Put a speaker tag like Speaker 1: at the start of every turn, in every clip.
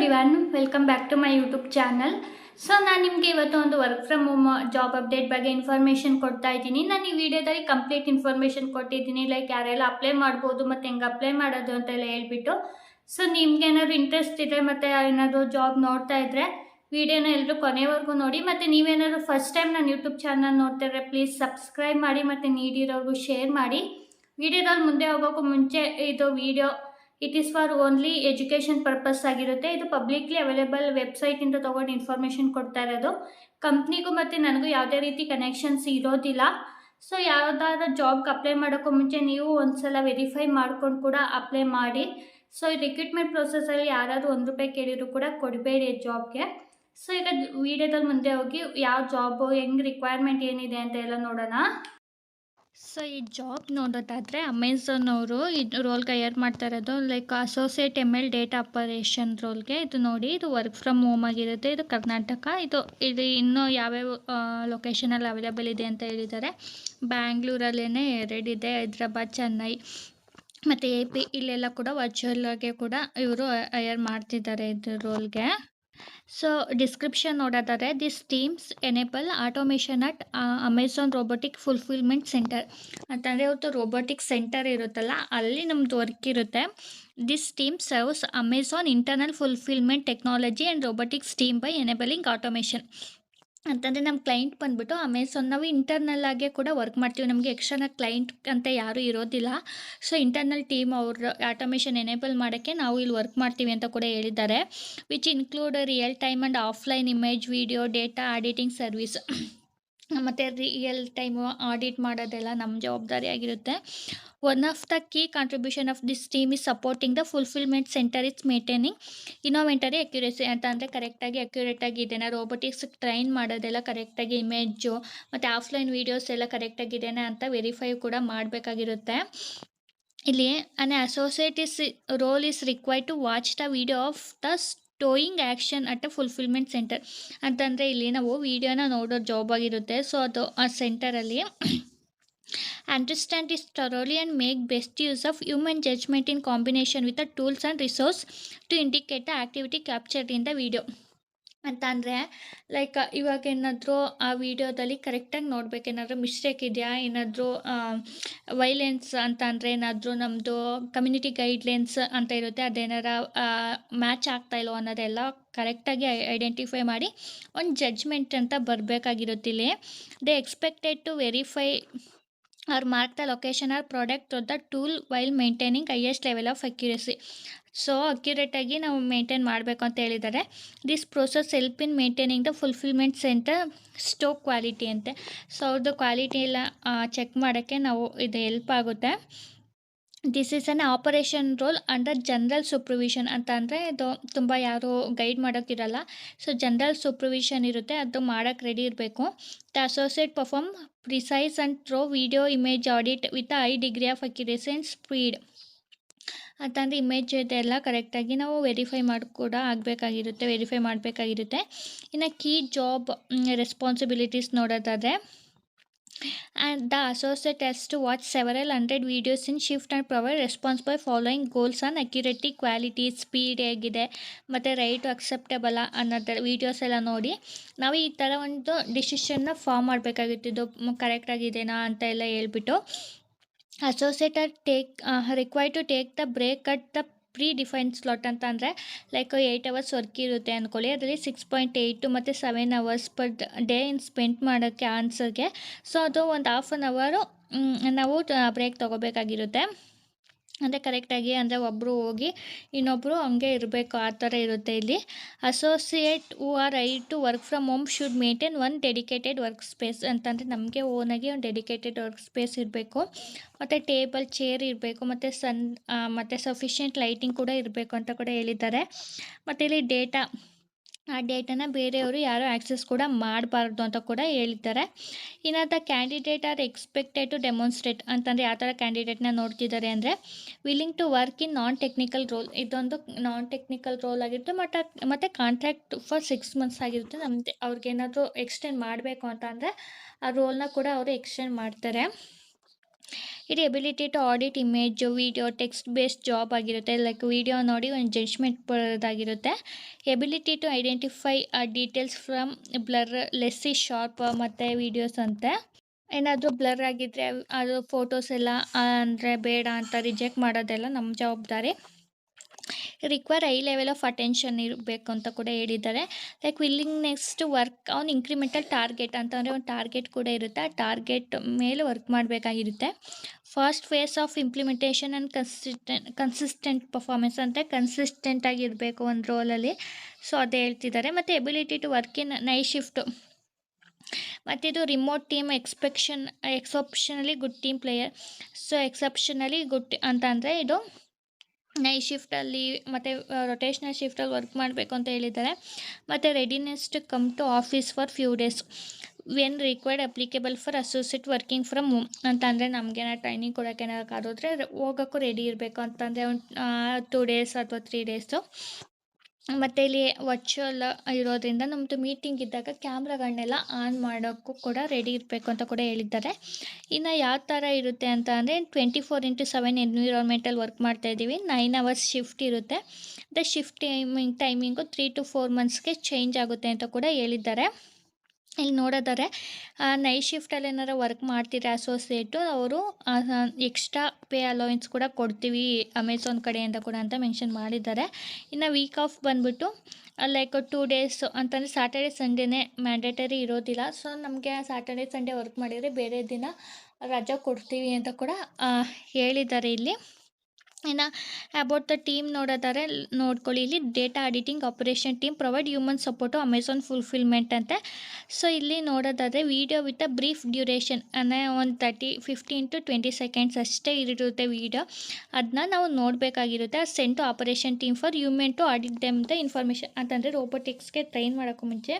Speaker 1: Everyone welcome back to my YouTube channel so ನಾನು ನಿಮಗೆ ಇವತ್ತು ಒಂದು work from home job update ಬಗ್ಗೆ ಇನ್ಫಾರ್ಮೇಷನ್ ಕೊಡ್ತಾ ಇದ್ದೀನಿ. ನಾನು ಈ ವಿಡಿಯೋದಲ್ಲಿ ಕಂಪ್ಲೀಟ್ ಇನ್ಫಾರ್ಮೇಷನ್ ಕೊಟ್ಟಿದ್ದೀನಿ. ಲೈಕ್ ಯಾರೆಲ್ಲ ಅಪ್ಲೈ ಮಾಡ್ಬೋದು ಮತ್ತು ಹೆಂಗೆ ಅಪ್ಲೈ ಮಾಡೋದು ಅಂತೆಲ್ಲ ಹೇಳ್ಬಿಟ್ಟು. ಸೊ ನಿಮ್ಗೆ ಏನಾದ್ರು ಇಂಟ್ರೆಸ್ಟ್ ಇದೆ ಮತ್ತು ಏನಾದರೂ ಜಾಬ್ ನೋಡ್ತಾ ಇದ್ದರೆ ವಿಡಿಯೋನ ಎಲ್ಲರೂ ಕೊನೆವರೆಗೂ ನೋಡಿ. ಮತ್ತು ನೀವೇನಾದ್ರು ಫಸ್ಟ್ ಟೈಮ್ ನನ್ನ ಯೂಟ್ಯೂಬ್ ಚಾನಲ್ ನೋಡ್ತಾ ಇದ್ರೆ ಪ್ಲೀಸ್ ಸಬ್ಸ್ಕ್ರೈಬ್ ಮಾಡಿ ಮತ್ತು ನೀಡಿರೋರ್ಗು ಶೇರ್ ಮಾಡಿ. ವಿಡಿಯೋದಲ್ಲಿ ಮುಂದೆ ಹೋಗೋಕ್ಕೂ ಮುಂಚೆ ಇದು video it is for only education purpose ಆಗಿರುತ್ತೆ. ಇದು ಪಬ್ಲಿಕ್ಲಿ ಅವೈಲೇಬಲ್ ವೆಬ್ಸೈಟಿಂದ ತಗೊಂಡು ಇನ್ಫಾರ್ಮೇಷನ್ ಕೊಡ್ತಾ ಇರೋದು. ಕಂಪ್ನಿಗೂ ಮತ್ತು ನನಗೂ ಯಾವುದೇ ರೀತಿ ಕನೆಕ್ಷನ್ಸ್ ಇರೋದಿಲ್ಲ. ಸೊ ಯಾವುದಾದ್ರೂ ಜಾಬ್ಗೆ ಅಪ್ಲೈ ಮಾಡೋಕ್ಕೂ ಮುಂಚೆ ನೀವು ಒಂದ್ಸಲ ವೆರಿಫೈ ಮಾಡ್ಕೊಂಡು ಕೂಡ ಅಪ್ಲೈ ಮಾಡಿ. ಸೊ ಈ ರಿಕ್ರೂಟ್ಮೆಂಟ್ ಪ್ರೊಸೆಸಲ್ಲಿ ಯಾರಾದರೂ ಒಂದು ರೂಪಾಯಿ ಕೇಳಿದ್ರು ಕೂಡ ಕೊಡಬೇಡಿ ಜಾಬ್ಗೆ ಸೊ ಈಗ ವಿಡಿಯೋದಲ್ಲಿ ಮುಂದೆ ಹೋಗಿ, ಯಾವ ಜಾಬು ಹೆಂಗೆ ರಿಕ್ವೈರ್ಮೆಂಟ್ ಏನಿದೆ ಅಂತ ಎಲ್ಲ ನೋಡೋಣ. ಸೊ ಈ ಜಾಬ್ ನೋಡೋದಾದರೆ ಅಮೆಝಾನ್ ಅವರು ಇದು ರೋಲ್ಗೆ ಹೈಯರ್ ಮಾಡ್ತಾ ಇರೋದು. Like associate M L data operation ರೋಲ್ಗೆ ಇದು ನೋಡಿ, ಇದು ವರ್ಕ್ ಫ್ರಮ್ ಹೋಮ್ ಆಗಿರುತ್ತೆ. ಇದು ಕರ್ನಾಟಕ. ಇದು ಇದು ಇನ್ನೂ ಯಾವ್ಯಾವ ಲೊಕೇಶನಲ್ಲಿ ಅವೈಲೇಬಲ್ ಇದೆ ಅಂತ ಹೇಳಿದ್ದಾರೆ. ಬ್ಯಾಂಗ್ಳೂರಲ್ಲೇ ಎರಡಿದೆ ಹೈದ್ರಾಬಾದ್, ಚೆನ್ನೈ. ಮತ್ತು ಎ ಪಿ ಇಲ್ಲೆಲ್ಲ ಕೂಡ ಆಗಿ ಕೂಡ ಇವರು ಹೈಯರ್ ಮಾಡ್ತಿದ್ದಾರೆ ಇದು ರೋಲ್ಗೆ ಸೊ ಡಿಸ್ಕ್ರಿಪ್ಷನ್ ನೋಡೋದಾದರೆ this teams enable automation at Amazon robotic fulfilment centre ಅಂತಂದರೆ ಇವತ್ತು ರೋಬೋಟಿಕ್ ಸೆಂಟರ್ ಇರುತ್ತಲ್ಲ, ಅಲ್ಲಿ ನಮ್ಮದು ವರ್ಕ್ ಇರುತ್ತೆ. This team serves Amazon internal fulfilment technology and robotics team by enabling automation ಅಂತಂದರೆ ನಮ್ಮ ಕ್ಲೈಂಟ್ ಬಂದ್ಬಿಟ್ಟು ಅಮೆಝಾನ್ ನಾವು ಇಂಟರ್ನಲ್ ಆಗೇ ಕೂಡ ವರ್ಕ್ ಮಾಡ್ತೀವಿ. ನಮಗೆ ಎಕ್ಸ್ಟ್ರಾ ಕ್ಲೈಂಟ್ ಅಂತ ಯಾರೂ ಇರೋದಿಲ್ಲ. ಸೊ ಇಂಟರ್ನಲ್ ಟೀಮ್ ಅವ್ರ ಆಟೋಮೇಷನ್ ಎನೇಬಲ್ ಮಾಡೋಕ್ಕೆ ನಾವು ಇಲ್ಲಿ ವರ್ಕ್ ಮಾಡ್ತೀವಿ ಅಂತ ಕೂಡ ಹೇಳಿದ್ದಾರೆ. Which include real time and offline image video data auditing service ಮತ್ತು ರಿಯಲ್ ಟೈಮು ಆಡಿಟ್ ಮಾಡೋದೆಲ್ಲ ನಮ್ಮ ಜವಾಬ್ದಾರಿ ಆಗಿರುತ್ತೆ. One of the key contribution of this team is supporting the fulfilment centre is maintaining inventory accuracy ಅಂತ ಅಂದರೆ ಕರೆಕ್ಟಾಗಿ ಅಕ್ಯುರೇಟಾಗಿ ಇದೆಯಾ? Robotics train ಮಾಡೋದೆಲ್ಲ ಕರೆಕ್ಟಾಗಿ ಇಮೇಜು ಮತ್ತು ಆಫ್ಲೈನ್ ವೀಡಿಯೋಸ್ ಎಲ್ಲ ಕರೆಕ್ಟಾಗಿದೆಯಾ ಅಂತ ವೆರಿಫೈ ಕೂಡ ಮಾಡಬೇಕಾಗಿರುತ್ತೆ. ಇಲ್ಲಿ an associate is role is required to watch the video of the stowing action at a fulfilment centre. ಅಂತಂದರೆ ಇಲ್ಲಿ ನಾವು ವೀಡಿಯೋನ ನೋಡೋ ಜಾಬ್ ಆಗಿರುತ್ತೆ. ಸೊ ಅದು ಆ ಸೆಂಟರಲ್ಲಿ understand is thoroughly and make best use of human judgement in combination with a tools and resource to indicate the activity captured in the video ಅಂತ ಅಂದರೆ ಲೈಕ್ ಇವಾಗ ಏನಾದರೂ ಆ ವಿಡಿಯೋದಲ್ಲಿ ಕರೆಕ್ಟಾಗಿ ನೋಡ್ಬೇಕು, ಏನಾದರೂ ಮಿಸ್ಟೇಕ್ ಇದೆಯಾ? ಏನಾದರೂ ವೈಲೆನ್ಸ್ ಅಂತ ಅಂದರೆ ಏನಾದರೂ ನಮ್ಮದು ಕಮ್ಯುನಿಟಿ ಗೈಡ್ಲೈನ್ಸ್ ಅಂತ ಇರುತ್ತೆ, ಅದೇನಾರ ಮ್ಯಾಚ್ ಆಗ್ತಾ ಇಲ್ವೋ ಅನ್ನೋದೆಲ್ಲ ಕರೆಕ್ಟಾಗಿ ಐಡೆಂಟಿಫೈ ಮಾಡಿ ಒಂದು ಜಡ್ಜ್ಮೆಂಟ್ ಅಂತ ಬರಬೇಕಾಗಿರುತ್ತೆ ಇಲ್ಲಿ. They expected to verify or mark the location or product the tool while maintaining highest level of accuracy so ಅಕ್ಯುರೇಟಾಗಿ ನಾವು ಮೇಂಟೈನ್ ಮಾಡಬೇಕು ಅಂತ ಹೇಳಿದ್ದಾರೆ. This process help in maintaining the fulfilment centre store quality ಅಂತೆ. So ಅವ್ರದ್ದು quality ಎಲ್ಲ check ಮಾಡೋಕ್ಕೆ ನಾವು ಇದು ಹೆಲ್ಪ್ ಆಗುತ್ತೆ. This is an operation role under general supervision ಅಂತ ಅಂದರೆ ಇದು ತುಂಬ ಯಾರು ಗೈಡ್ ಮಾಡೋಕ್ಕಿರಲ್ಲ ಸೊ ಜನರಲ್ ಸೂಪ್ರವಿಷನ್ ಇರುತ್ತೆ. ಅದು ಮಾಡೋಕ್ಕೆ ರೆಡಿ ಇರಬೇಕು. The associate perform precise and thorough video image audit with high degree of accuracy speed ಅಂತಂದರೆ ಇಮೇಜ್ ಇದೆಲ್ಲ ಕರೆಕ್ಟಾಗಿ ನಾವು ವೆರಿಫೈ ಮಾಡಿ ಕೂಡ ಆಗಬೇಕಾಗಿರುತ್ತೆ ವೆರಿಫೈ ಮಾಡಬೇಕಾಗಿರುತ್ತೆ. ಇನ್ನು ಕೀ ಜಾಬ್ ರೆಸ್ಪಾನ್ಸಿಬಿಲಿಟೀಸ್ ನೋಡೋದಾದರೆ and the associate has to watch several hundred videos in shift and provide response by following goals on accuracy, quality speed ಆಗಿದೆ ಮತ್ತು ರೈಟು ಅಕ್ಸೆಪ್ಟೇಬಲ ಅನ್ನೋದು ವೀಡಿಯೋಸ್ ಎಲ್ಲ ನೋಡಿ, ನಾವು ಈ ಥರ ಒಂದು ಡಿಸಿಷನ್ನ ಫಾರ್ಮ್ ಮಾಡಬೇಕಾಗಿತ್ತು. ಇದು ಕರೆಕ್ಟಾಗಿದೆನಾ ಅಂತ ಎಲ್ಲ ಹೇಳ್ಬಿಟ್ಟು associate are take require to take the break at the predefine slot ಅಂತ ಅಂದರೆ ಲೈಕ್ ಏಯ್ಟ್ ಅವರ್ಸ್ ವರ್ಕ್ ಇರುತ್ತೆ ಅಂದ್ಕೊಳ್ಳಿ ಅದರಲ್ಲಿ ಸಿಕ್ಸ್ ಪಾಯಿಂಟ್ ಏಯ್ಟು ಮತ್ತು seven hours per day in spend ಮಾಡೋಕ್ಕೆ ಆನ್ಸರ್ಗೆ ಸೊ ಅದು ಒಂದು ಹಾಫ್ ಆನ್ ಅವರು ನಾವು ಬ್ರೇಕ್ ತೊಗೋಬೇಕಾಗಿರುತ್ತೆ. ಅಂದರೆ ಕರೆಕ್ಟಾಗಿ ಅಂದರೆ ಒಬ್ಬರು ಹೋಗಿ ಇನ್ನೊಬ್ಬರು ಹಂಗೆ ಇರಬೇಕು, ಆ ಥರ ಇರುತ್ತೆ ಇಲ್ಲಿ. Associate who are I to work from home should maintain one dedicated work space ಅಂತಂದರೆ ನಮಗೆ ಓನಾಗಿ ಒಂದು ಡೆಡಿಕೇಟೆಡ್ ವರ್ಕ್ ಸ್ಪೇಸ್ ಇರಬೇಕು. ಮತ್ತು ಟೇಬಲ್ ಚೇರ್ ಇರಬೇಕು, ಮತ್ತು ಸನ್ ಮತ್ತು ಸಫಿಷಿಯೆಂಟ್ ಲೈಟಿಂಗ್ ಕೂಡ ಇರಬೇಕು ಅಂತ ಕೂಡ ಹೇಳಿದ್ದಾರೆ. ಮತ್ತು ಇಲ್ಲಿ ಡೇಟಾ ಆ ಡೇಟನ್ನು ಬೇರೆಯವರು ಯಾರೂ ಆ್ಯಕ್ಸೆಸ್ ಕೂಡ ಮಾಡಬಾರ್ದು ಅಂತ ಕೂಡ ಹೇಳಿದ್ದಾರೆ. ಇನ್ನು the candidate are expected to demonstrate ಅಂತಂದರೆ ಯಾವ ಥರ ಕ್ಯಾಂಡಿಡೇಟ್ನ ನೋಡ್ತಿದ್ದಾರೆ ಅಂದರೆ willing to work in non technical role. ಇದೊಂದು ನಾನ್ ಟೆಕ್ನಿಕಲ್ ರೋಲ್ ಆಗಿರುತ್ತೆ ಮತ್ತು ಮತ್ತು ಕಾಂಟ್ರಾಕ್ಟ್ ಫಾರ್ ಸಿಕ್ಸ್ ಮಂತ್ಸ್ ಆಗಿರುತ್ತೆ. ನಮ್ಮದು ಅವ್ರಿಗೇನಾದರೂ ಎಕ್ಸ್ಟೆಂಡ್ ಮಾಡಬೇಕು ಅಂತ ಅಂದರೆ ಆ ರೋಲ್ನ ಕೂಡ ಅವರು ಎಕ್ಸ್ಟೆಂಡ್ ಮಾಡ್ತಾರೆ. ಇದು ability to audit image video text based job ಆಗಿರುತ್ತೆ. ಲೈಕ್ ವಿಡಿಯೋ ನೋಡಿ ಒಂದು judgement ಬರೋದಾಗಿರುತ್ತೆ. Ability to identify details from blur less sharp ಮತ್ತು ವೀಡಿಯೋಸ್ ಅಂತೆ. ಏನಾದರೂ ಬ್ಲರ್ ಆಗಿದ್ದರೆ ಅದು ಫೋಟೋಸ್ ಎಲ್ಲ ಅಂದರೆ ಬೇಡ ಅಂತ ರಿಜೆಕ್ಟ್ ಮಾಡೋದೆಲ್ಲ ನಮ್ಮ ಜವಾಬ್ದಾರಿ. Require high level of attention ಇರಬೇಕು ಅಂತ ಕೂಡ ಹೇಳಿದ್ದಾರೆ. Like willing next work on incremental target ಅಂತಂದರೆ ಒಂದು ಟಾರ್ಗೆಟ್ ಕೂಡ ಇರುತ್ತೆ. ಆ ಟಾರ್ಗೆಟ್ ಮೇಲೆ work ಮಾಡಬೇಕಾಗಿರುತ್ತೆ. First phase of implementation and consistent consistent performance ಅಂದರೆ ಕನ್ಸಿಸ್ಟೆಂಟ್ ಆಗಿರಬೇಕು ಒಂದು ರೋಲಲ್ಲಿ ಸೊ ಅದೇ ಹೇಳ್ತಿದ್ದಾರೆ. ಮತ್ತು ability to work in night shift ಇದು remote team expectation exceptionally good team player so exceptionally good ಅಂತ ಅಂದರೆ ಇದು ನೈ ಶಿಫ್ಟಲ್ಲಿ ಮತ್ತು ರೊಟೇಷ್ನಲ್ ಶಿಫ್ಟಲ್ಲಿ ವರ್ಕ್ ಮಾಡಬೇಕು ಅಂತ ಹೇಳಿದ್ದಾರೆ. ಮತ್ತು readiness to come to office for few days when required applicable for associate working from home ಅಂತಂದರೆ ನಮಗೇನೋ ಟ್ರೈನಿಂಗ್ ಕೊಡೋಕೆ ಏನಾದ್ರು ಹೋಗೋಕ್ಕೂ ರೆಡಿ ಇರಬೇಕು ಅಂತಂದರೆ ಒಂದು ಟೂ ಡೇಸ್ ಅಥವಾ ತ್ರೀ ಡೇಸು ಮತ್ತು ಇಲ್ಲಿ ವರ್ಚುವಲ್ ಇರೋದ್ರಿಂದ ನಮ್ಮದು ಮೀಟಿಂಗ್ ಇದ್ದಾಗ ಕ್ಯಾಮ್ರಾಗಳನ್ನೆಲ್ಲ ಆನ್ ಮಾಡೋಕ್ಕೂ ಕೂಡ ರೆಡಿ ಇರಬೇಕು ಅಂತ ಕೂಡ ಹೇಳಿದ್ದಾರೆ. ಇನ್ನು ಯಾವ ಥರ ಇರುತ್ತೆ ಅಂತ ಅಂದರೆ ಟ್ವೆಂಟಿ ಫೋರ್ ಇಂಟು ಸೆವೆನ್ ಎನ್ವಿರಾನ್ಮೆಂಟಲ್ಲಿ ವರ್ಕ್ ಮಾಡ್ತಾಯಿದ್ದೀವಿ ನೈನ್ ಅವರ್ಸ್ ಶಿಫ್ಟ್ ಇರುತ್ತೆ. The shift timing timing three to four ಮಂತ್ಸ್ಗೆ change ಆಗುತ್ತೆ ಅಂತ ಕೂಡ ಹೇಳಿದ್ದಾರೆ. ಇಲ್ಲಿ ನೋಡೋದಾದ್ರೆ ನೈಟ್ ಶಿಫ್ಟಲ್ಲಿ ಏನಾರು ವರ್ಕ್ ಮಾಡ್ತೀರ ಅಸೋಸಿಯೇಟು ಅವರು ಎಕ್ಸ್ಟ್ರಾ ಪೇ ಅಲೋವೆನ್ಸ್ ಕೂಡ ಕೊಡ್ತೀವಿ ಅಮೆಝಾನ್ ಕಡೆಯಿಂದ ಕೂಡ ಅಂತ ಮೆನ್ಷನ್ ಮಾಡಿದ್ದಾರೆ. ಇನ್ನು ವೀಕ್ ಆಫ್ ಬಂದ್ಬಿಟ್ಟು ಲೈಕ್ ಟೂ ಡೇಸ್ ಅಂತಂದರೆ ಸ್ಯಾಟರ್ಡೆ ಸಂಡೇನೇ ಮ್ಯಾಂಡೇಟರಿ ಇರೋದಿಲ್ಲ. ಸೊ ನಮಗೆ ಸ್ಯಾಟರ್ಡೆ ಸಂಡೇ ವರ್ಕ್ ಮಾಡಿದರೆ ಬೇರೆ ದಿನ ರಜಾ ಕೊಡ್ತೀವಿ ಅಂತ ಕೂಡ ಹೇಳಿದ್ದಾರೆ ಇಲ್ಲಿ. ಇನ್ನು ಅಬೌಟ್ ದ ಟೀಮ್ ನೋಡೋದಾದ್ರೆ, ನೋಡ್ಕೊಳ್ಳಿ. ಇಲ್ಲಿ data editing operation team provide human support Amazon fulfilment ಅಂತೆ. ಸೊ ಇಲ್ಲಿ ನೋಡೋದಾದರೆ video with a brief duration ಅಂದರೆ ಒಂದು thirty fifteen to twenty seconds ಅಷ್ಟೇ ಇರುತ್ತೆ ವೀಡಿಯೋ ಅದನ್ನ ನಾವು ನೋಡಬೇಕಾಗಿರುತ್ತೆ. Sent to operation team for human to audit them the information ಅಂತಂದರೆ ರೋಬೋಟಿಕ್ಸ್ಗೆ ಟ್ರೈನ್ ಮಾಡೋಕ್ಕೂ ಮುಂಚೆ,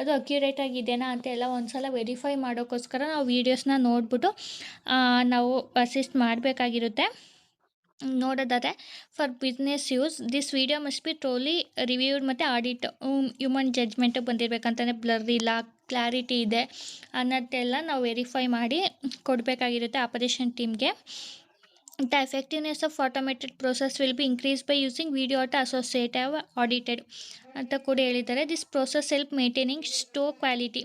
Speaker 1: ಅದು ಅಕ್ಯುರೇಟ್ ಆಗಿದೆಯಾ ಅಂತ ಎಲ್ಲ ಒಂದ್ಸಲ ವೆರಿಫೈ ಮಾಡೋಕ್ಕೋಸ್ಕರ ನಾವು ವೀಡಿಯೋಸ್ನ ನೋಡಿಬಿಟ್ಟು ನಾವು ಅಸಿಸ್ಟ್ ಮಾಡಬೇಕಾಗಿರುತ್ತೆ. ನೋಡೋದಾದರೆ, for business use, this video must be thoroughly reviewed ಮತ್ತು ಆಡಿಟ್. ಹ್ಯೂಮನ್ ಜಡ್ಜ್ಮೆಂಟು ಬಂದಿರಬೇಕಂತಂದರೆ ಬ್ಲರ್ ಇಲ್ಲ, ಕ್ಲಾರಿಟಿ ಇದೆ ಅನ್ನೋದೆಲ್ಲ ನಾವು ವೆರಿಫೈ ಮಾಡಿ ಕೊಡಬೇಕಾಗಿರುತ್ತೆ ಆಪರೇಷನ್ ಟೀಮ್ಗೆ. The effectiveness of automated process will be increase by using video at associative audited ಅಂತ ಕೂಡ ಹೇಳಿದ್ದಾರೆ. This process help maintaining store quality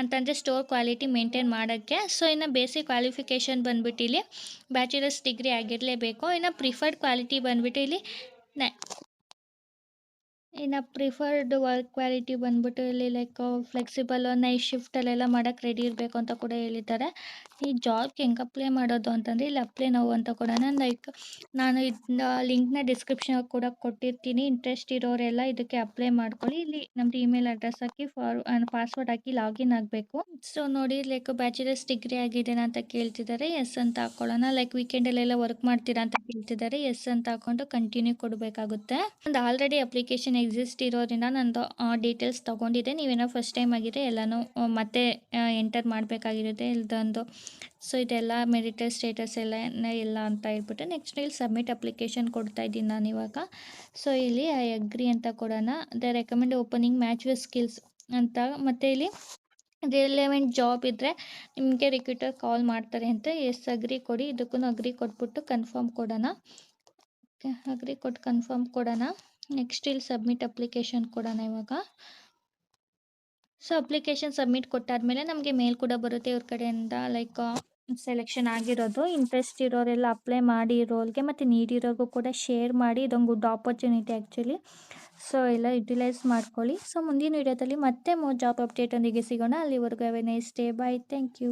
Speaker 1: ಅಂತಂದರೆ ಸ್ಟೋರ್ ಕ್ವಾಲಿಟಿ ಮೇಂಟೈನ್ ಮಾಡೋಕ್ಕೆ. ಸೊ ಇನ್ನು ಬೇಸಿಕ್ ಕ್ವಾಲಿಫಿಕೇಷನ್ ಬಂದ್ಬಿಟ್ಟು ಇಲ್ಲಿ ಬ್ಯಾಚುಲರ್ಸ್ ಡಿಗ್ರಿ ಆಗಿರಲೇಬೇಕು. ಇನ್ನು ಪ್ರಿಫರ್ಡ್ ಕ್ವಾಲಿಟಿ ಬಂದ್ಬಿಟ್ಟು ಇಲ್ಲಿ ನ ಇನ್ನು ಪ್ರಿಫರ್ಡ್ ವರ್ಕ್ ಕ್ವಾಲಿಟಿ ಬಂದ್ಬಿಟ್ಟು ಇಲ್ಲಿ ಲೈಕ್ ಫ್ಲೆಕ್ಸಿಬಲ್ ನೈಟ್ ಶಿಫ್ಟಲ್ಲೆಲ್ಲ ಮಾಡೋಕ್ಕೆ ರೆಡಿ ಇರಬೇಕು ಅಂತ ಕೂಡ ಹೇಳಿದ್ದಾರೆ. ಈ ಜಾಬ್ಗೆ ಹೆಂಗೆ ಅಪ್ಲೈ ಮಾಡೋದು ಅಂತಂದರೆ, ಇಲ್ಲಿ ಅಪ್ಲೈ ನಾವು ಅಂತ ಕೂಡ ಲೈಕ್ ನಾನು ಇದನ್ನ ಲಿಂಕ್ನ ಡಿಸ್ಕ್ರಿಪ್ಷನ್ ಕೂಡ ಕೊಟ್ಟಿರ್ತೀನಿ. ಇಂಟ್ರೆಸ್ಟ್ ಇರೋರೆಲ್ಲ ಇದಕ್ಕೆ ಅಪ್ಲೈ ಮಾಡ್ಕೊಳ್ಳಿ. ಇಲ್ಲಿ ನಮ್ದು ಇಮೇಲ್ ಅಡ್ರೆಸ್ ಹಾಕಿ ಫಾರ್ ಪಾಸ್ವರ್ಡ್ ಹಾಕಿ ಲಾಗಿನ್ ಆಗಬೇಕು. ಸೊ ನೋಡಿ ಲೈಕ್ ಬ್ಯಾಚುಲರ್ಸ್ ಡಿಗ್ರಿ ಆಗಿದೆ ಅಂತ ಕೇಳ್ತಿದ್ದಾರೆ ಎಸ್ ಅಂತ ಹಾಕೊಳ್ಳೋಣ. ಲೈಕ್ ವೀಕೆಂಡಲ್ಲೆಲ್ಲ ವರ್ಕ್ ಮಾಡ್ತೀರಾ ಅಂತ ಕೇಳ್ತಿದ್ದಾರೆ ಎಸ್ ಅಂತ ಹಾಕೊಂಡು ಕಂಟಿನ್ಯೂ ಕೊಡಬೇಕಾಗುತ್ತೆ. ಒಂದು ಆಲ್ರೆಡಿ ಅಪ್ಲಿಕೇಶನ್ ಎಕ್ಸಿಸ್ಟ್ ಇರೋದ್ರಿಂದ ನಂದು ಡೀಟೇಲ್ಸ್ ತೊಗೊಂಡಿದ್ದೆ. ನೀವೇನೋ ಫಸ್ಟ್ ಟೈಮ್ ಆಗಿದೆ ಎಲ್ಲನೂ, ಮತ್ತೆ ಎಂಟರ್ ಮಾಡಬೇಕಾಗಿರುತ್ತೆ. ಇಲ್ದೊಂದು ಸೊ ಇದೆಲ್ಲ ಮೆರಿಟಲ್ ಸ್ಟೇಟಸ್ ಎಲ್ಲ ಇಲ್ಲ ಅಂತ ಹೇಳ್ಬಿಟ್ಟು ನೆಕ್ಸ್ಟ್ ಇಲ್ಲಿ ಸಬ್ಮಿಟ್ ಅಪ್ಲಿಕೇಶನ್ ಕೊಡ್ತಾ ಇದ್ದೀನಿ ನಾನು ಇವಾಗ. ಸೊ ಇಲ್ಲಿ ಐ ಅಗ್ರಿ ಅಂತ ಕೊಡೋಣ. The recommend opening match with skills ಅಂತ. ಮತ್ತು ಇಲ್ಲಿ ರಿಲೆವೆಂಟ್ ಜಾಬ್ ಇದ್ದರೆ ನಿಮಗೆ ರಿಕ್ರೂಟರ್ ಕಾಲ್ ಮಾಡ್ತಾರೆ ಅಂತ. ಎಸ್ ಅಗ್ರಿ ಕೊಡಿ. ಇದಕ್ಕೂ ಅಗ್ರಿ ಕೊಟ್ಬಿಟ್ಟು ಕನ್ಫರ್ಮ್ ಕೊಡೋಣ. ಅಗ್ರಿ ಕೊಟ್ಟು ಕನ್ಫರ್ಮ್ ಕೊಡೋಣ. ನೆಕ್ಸ್ಟ್ ಇಲ್ಲಿ ಸಬ್ಮಿಟ್ ಅಪ್ಲಿಕೇಶನ್ ಕೊಡೋಣ ಇವಾಗ. ಸೊ ಅಪ್ಲಿಕೇಶನ್ ಸಬ್ಮಿಟ್ ಕೊಟ್ಟಾದಮೇಲೆ ನಮಗೆ ಮೇಲ್ ಕೂಡ ಬರುತ್ತೆ ಇವ್ರ ಕಡೆಯಿಂದ ಲೈಕ್ ಸೆಲೆಕ್ಷನ್ ಆಗಿರೋದು. ಇಂಟ್ರೆಸ್ಟ್ ಇರೋರೆಲ್ಲ ಅಪ್ಲೈ ಮಾಡಿ ರೋಲ್ಗೆ ಮತ್ತು ನೀಡಿರೋರ್ಗೂ ಕೂಡ ಶೇರ್ ಮಾಡಿ, ಇದೊಂದು ಗುಡ್ ಆಪರ್ಚುನಿಟಿ ಆ್ಯಕ್ಚುಲಿ ಸೊ ಎಲ್ಲ ಯುಟಿಲೈಸ್ ಮಾಡ್ಕೊಳ್ಳಿ. ಸೊ ಮುಂದಿನ ವಿಡಿಯೋದಲ್ಲಿ ಮತ್ತೆ ಮೋ ಜಾಬ್ ಅಪ್ಡೇಟ್ ಒಂದಿಗೆ ಸಿಗೋಣ. ಅಲ್ಲಿವರೆಗೂ have nice day bye thank you